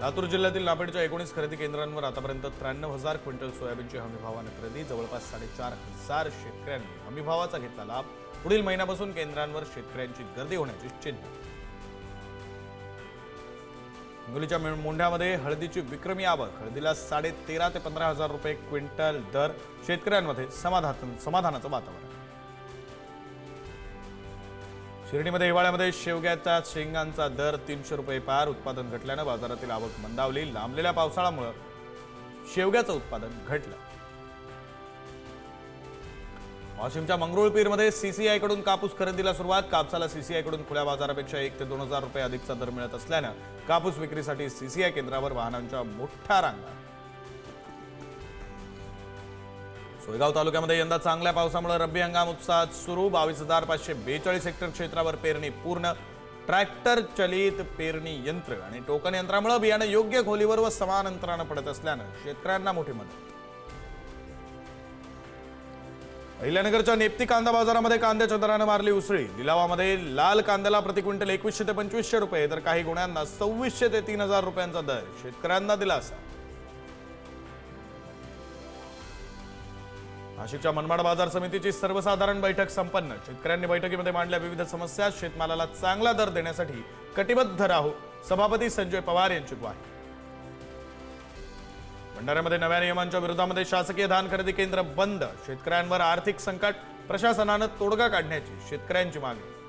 लातूर जिल्ह्यातील नापेडच्या एकोणीस खरेदी केंद्रांवर आतापर्यंत त्र्याण्णव हजार क्विंटल सोयाबीनची हमीभावानं खरेदी जवळपास साडेचार हजार शेतकऱ्यांनी हमीभावाचा घेतला लाभ. पुढील महिन्यापासून केंद्रांवर शेतकऱ्यांची गर्दी होण्याची चिन्ह. हिंगोलीच्या मोंढ्यामध्ये हळदीची विक्रमी आवक. हळदीला साडे तेरा ते पंधरा हजार रुपये क्विंटल दर शेतकऱ्यांमध्ये समाधान समाधानाचं वातावरण. शिर्डीमध्ये हिवाळ्यामध्ये शेवग्याच्या शेंगांचा दर तीनशे रुपये पार. उत्पादन घटल्यानं बाजारातील आवक मंदावली. लांबलेल्या पावसाळ्यामुळं शेवग्याचं उत्पादन घटलं. वाशिमच्या मंगरुळपीरमध्ये सीसीआयकडून कापूस खरेदीला सुरुवात. कापसाला सीसीआयकडून खुल्या बाजारापेक्षा एक ते दोन हजार रुपये अधिकचा दर मिळत असल्यानं कापूस विक्रीसाठी सीसीआय केंद्रावर वाहनांच्या मोठ्या रांगा. सोयगाव तालुक्यामध्ये यंदा चांगल्या पावसामुळे रब्बी हंगाम उत्साहात सुरू. बावीस हजार पाचशे बेचाळीस हेक्टर क्षेत्रावर पेरणी पूर्ण. ट्रॅक्टर चलित पेरणी यंत्र आणि टोकन यंत्रामुळे बियाणं योग्य खोलीवर व समान अंतरानं पडत असल्यानं शेतकऱ्यांना मोठी मदत. अहिल्यानगरच्या नेप्ती कांदा बाजारामध्ये कांद्याच्या दरानं मारली उसळी. लिलावामध्ये लाल कांद्याला प्रति क्विंटल एकवीसशे ते पंचवीसशे रुपये तर काही गुण्यांना सव्वीसशे ते तीन हजार रुपयांचा दर. शेतकऱ्यांना दिलासा. नाशिकच्या मनमाड बाजार समितीची सर्वसाधारण बैठक संपन्न. शेतकऱ्यांनी बैठकीमध्ये मांडल्या विविध समस्या. शेतमालाला चांगला दर देण्यासाठी कटिबद्ध राहू सभापती संजय पवार यांची ग्वाही. भंडाऱ्यामध्ये नव्या नियमांच्या विरोधामध्ये शासकीय धान खरेदी केंद्र बंद. शेतकऱ्यांवर आर्थिक संकट प्रशासनानं तोडगा काढण्याची शेतकऱ्यांची मागणी.